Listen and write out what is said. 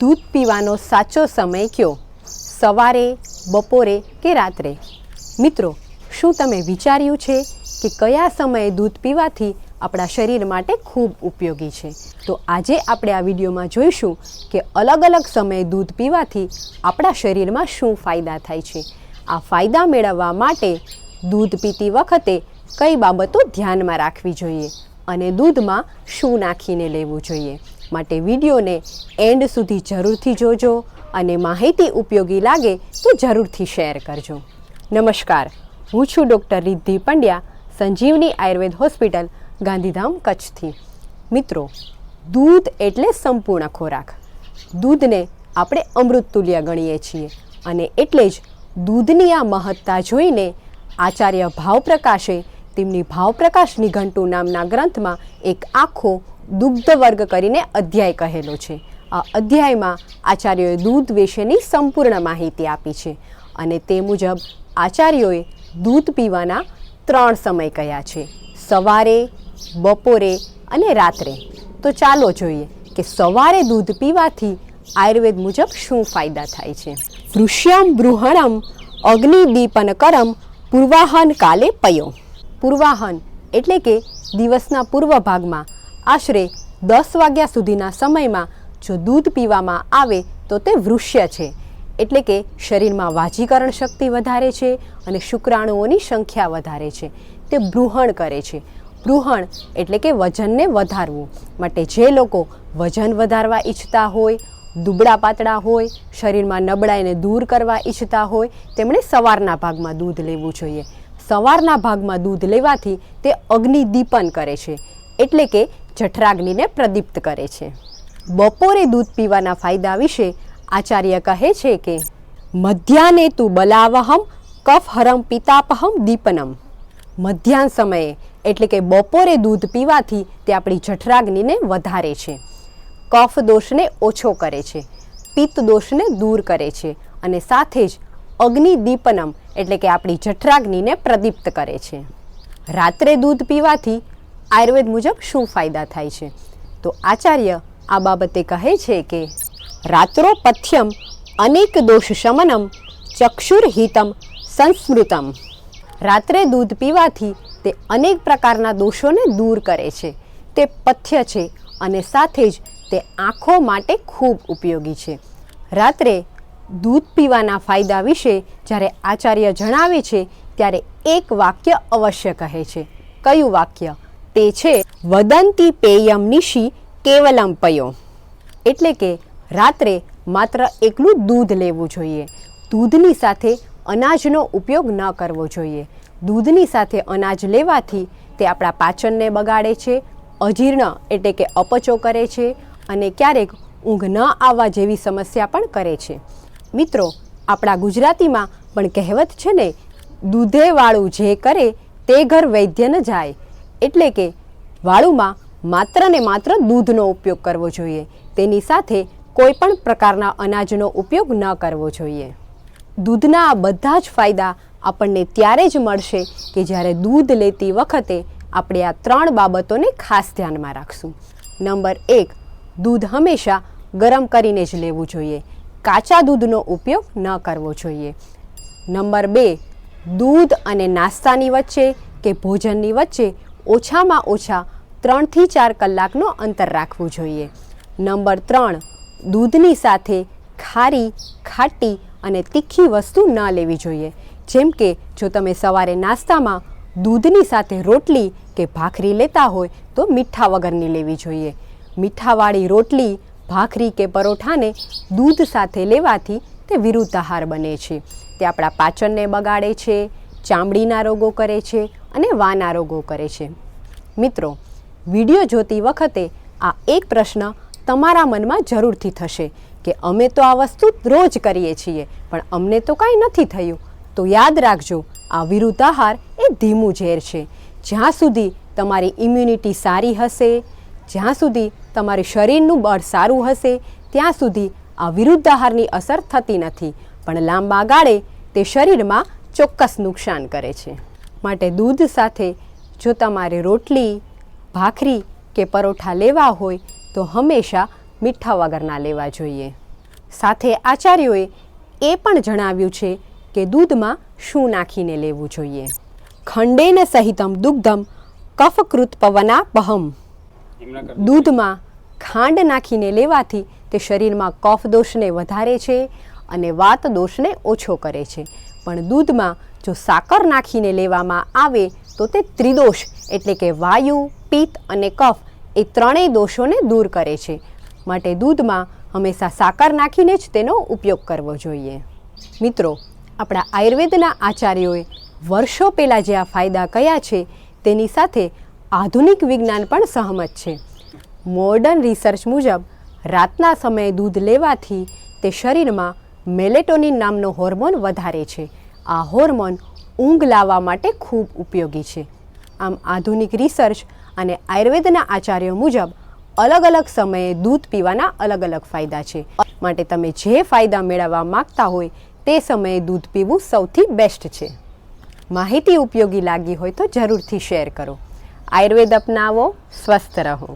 દૂધ પીવાનો સાચો સમય કયો? સવારે, બપોરે કે રાત્રે? મિત્રો, શું તમે વિચાર્યું છે કે કયા સમયે દૂધ પીવાથી આપણા શરીર માટે ખૂબ ઉપયોગી છે? તો આજે આપણે આ વિડીયોમાં જોઈશું કે અલગ અલગ સમયે દૂધ પીવાથી આપણા શરીરમાં શું ફાયદા થાય છે? આ ફાયદા મેળવવા માટે દૂધ પીતી વખતે કઈ બાબતો ધ્યાનમાં રાખવી જોઈએ? અને દૂધમાં શું નાખીને લેવું જોઈએ? માટે વિડીયોને એન્ડ સુધી જરૂરથી જોજો અને માહિતી ઉપયોગી લાગે તો જરૂરથી શેર કરજો. નમસ્કાર, હું છું ડૉક્ટર રિદ્ધિ પંડ્યા, સંજીવની આયુર્વેદ હોસ્પિટલ, ગાંધીધામ, કચ્છથી. મિત્રો, દૂધ એટલે સંપૂર્ણ ખોરાક. દૂધને આપણે અમૃત તુલ્ય ગણીએ છીએ અને એટલે જ દૂધની આ મહત્તા જોઈને આચાર્ય ભાવપ્રકાશે તેમની ભાવપ્રકાશ નિઘંટુ નામના ગ્રંથમાં એક આખો દુગ્ધ વર્ગ કરીને અધ્યાય કહેલો છે. આ અધ્યાયમાં આચાર્યોએ દૂધ વિશેની સંપૂર્ણ માહિતી આપી છે અને તે મુજબ આચાર્યોએ દૂધ પીવાના ત્રણ સમય કયા છે. સવારે, બપોરે અને રાત્રે. તો ચાલો જોઈએ કે સવારે દૂધ પીવાથી આયુર્વેદ મુજબ શું ફાયદા થાય છે. વૃષ્યમ બૃહણમ અગ્નિદીપન કરમ પૂર્વાહન કાલે પયો. પૂર્વાહન એટલે કે દિવસના પૂર્વ ભાગમાં. આશરે દસ વાગ્યા સુધીના સમયમાં જો દૂધ પીવામાં આવે તો તે વૃષ્ય છે. એટલે કે શરીરમાં વાજીકરણ શક્તિ વધારે છે અને શુક્રાણુઓની સંખ્યા વધારે છે. તે બૃહણ કરે છે. બૃહણ એટલે કે વજનને વધારવું. માટે જે લોકો વજન વધારવા ઈચ્છતા હોય, દુબળા પાતળા હોય, શરીરમાં નબળાઈને દૂર કરવા ઈચ્છતા હોય, તેમણે સવારના ભાગમાં દૂધ લેવું જોઈએ. સવારના ભાગમાં દૂધ લેવાથી તે અગ્નિદીપન કરે છે, એટલે કે જઠરાગ્નિને પ્રદીપ્ત કરે છે. બપોરે દૂધ પીવાના ફાયદા વિશે આચાર્ય કહે છે કે મધ્યાને તું બલાવહમ કફ હરમ પિતાપહમ દીપનમ. મધ્યાહન સમયે, એટલે કે બપોરે દૂધ પીવાથી તે આપણી જઠરાગ્નિને વધારે છે. કફ દોષને ઓછો કરે છે, પિત્ત દોષને દૂર કરે છે અને સાથે જ અગ્નિદીપનમ એટલે કે આપણી જઠરાગ્નિને પ્રદીપ્ત કરે છે. રાત્રે દૂધ પીવાથી આયુર્વેદ મુજબ શું ફાયદા થાય છે? તો આચાર્ય આ બાબતે કહે છે કે, રાત્રો પથ્યમ અનેક દોષ શમનમ ચક્ષુરહિતમ સંસ્મૃતમ. રાત્રે દૂધ પીવાથી તે અનેક પ્રકારના દોષોને દૂર કરે છે. તે પથ્ય છે અને સાથે જ તે આંખો માટે ખૂબ ઉપયોગી છે. રાત્રે દૂધ પીવાના ફાયદા વિશે જ્યારે આચાર્ય જણાવે છે, ત્યારે એક વાક્ય અવશ્ય કહે છે. કયું વાક્ય? તે છે, વદંતી પેયમ નિશી કેવલમ પયો. એટલે કે, રાત્રે માત્ર એકલું દૂધ લેવું જોઈએ. દૂધની સાથે અનાજનો ઉપયોગ ન કરવો જોઈએ. દૂધની સાથે અનાજ લેવાથી તે આપણા પાચનને બગાડે છે, અજીર્ણ એટલે કે અપચો કરે છે અને ક્યારેક ઊંઘ ન આવવા જેવી સમસ્યા પણ કરે છે. મિત્રો, આપણા ગુજરાતીમાં પણ કહેવત છે ને, દૂધેવાળું જે કરે, તે ઘર વૈદ્ય ન જાય. એટલે કે, વાળુમાં માત્ર ને માત્ર દૂધનો ઉપયોગ કરવો જોઈએ. તેની સાથે કોઈ પણ પ્રકારના અનાજનો ઉપયોગ ન કરવો જોઈએ. દૂધના આ બધા જ ફાયદા આપણને ત્યારે જ મળશે કે જ્યારે દૂધ લેતી વખતે આપણે આ ત્રણ બાબતોને ખાસ ધ્યાનમાં રાખશું. નંબર એક, દૂધ હંમેશા ગરમ કરીને જ લેવું જોઈએ. કાચા દૂધનો ઉપયોગ ન કરવો જોઈએ. નંબર બે, દૂધ અને નાસ્તાની વચ્ચે કે ભોજનની વચ્ચે ઓછામાં ઓછા ત્રણથી ચાર કલાકનો અંતર રાખવું જોઈએ. નંબર ત્રણ, દૂધની સાથે ખારી, ખાટી અને તીખી વસ્તુ ન લેવી જોઈએ. જેમ કે, જો તમે સવારે નાસ્તામાં દૂધની સાથે રોટલી કે ભાખરી લેતા હોય તો મીઠા વગરની લેવી જોઈએ. મીઠાવાળી રોટલી ભાખરી કે પરોઠાને દૂધ સાથે લેવાથી તે વિરુદ્ધ આહાર બને છે. તે આપણા પાચનને બગાડે છે, ચામડીના રોગો કરે છે અને વાના રોગો કરે છે. મિત્રો, વીડિયો જોતી વખતે આ એક પ્રશ્ન તમારા મનમાં જરૂરથી થશે કે અમે તો આ વસ્તુ રોજ કરીએ છીએ, પણ અમને તો કાંઈ નથી થયું. તો યાદ રાખજો, આ વિરુદ્ધ આહાર એ ધીમું ઝેર છે. જ્યાં સુધી તમારી ઇમ્યુનિટી સારી હશે, જ્યાં સુધી તમારી શરીરનું બળ સારું હશે, ત્યાં સુધી આ વિરુદ્ધ આહારની અસર થતી નથી. પણ લાંબા ગાળે તે શરીરમાં ચોક્કસ નુકસાન કરે છે. માટે દૂધ સાથે જો તમારે રોટલી, ભાખરી કે પરોઠા લેવા હોય, તો હંમેશા મીઠા વગરના લેવા જોઈએ. સાથે આચાર્યોએ એ પણ જણાવ્યું છે કે દૂધમાં શું નાખીને લેવું જોઈએ. ખંડેન સહિતમ દુગ્ધમ કફકૃત પવના પહમ દૂધમાં ખાંડ નાખીને લેવાથી તે શરીરમાં કફ દોષને વધારે છે અને વાત દોષને ઓછો કરે છે. પણ દૂધમાં જો સાકર નાખીને લેવામાં આવે તો તે ત્રિદોષ એટલે કે વાયુ, પિત્ત અને કફ એ ત્રણેય દોષોને દૂર કરે છે. માટે દૂધમાં હંમેશા સાકર નાખીને જ તેનો ઉપયોગ કરવો જોઈએ. મિત્રો, આપણા આયુર્વેદના આચાર્યોએ વર્ષો પહેલાં જે આ ફાયદા કયા છે તેની સાથે આધુનિક વિજ્ઞાન પણ સહમત છે. મોડર્ન રિસર્ચ મુજબ, રાતના સમયે દૂધ લેવાથી તે શરીરમાં મેલેટોનિન નામનો હોર્મોન વધારે છે. આ હોર્મોન ઊંઘ લાવવા માટે ખૂબ ઉપયોગી છે. આમ આધુનિક રિસર્ચ અને આયુર્વેદના આચાર્યો મુજબ અલગ અલગ સમયે દૂધ પીવાના અલગ અલગ ફાયદા છે. માટે તમે જે ફાયદા મેળવવા માંગતા હોય, તે સમયે દૂધ પીવું સૌથી બેસ્ટ છે. માહિતી ઉપયોગી લાગી હોય તો જરૂરથી શેર કરો. આયુર્વેદ અપનાવો સ્વસ્થ રહો.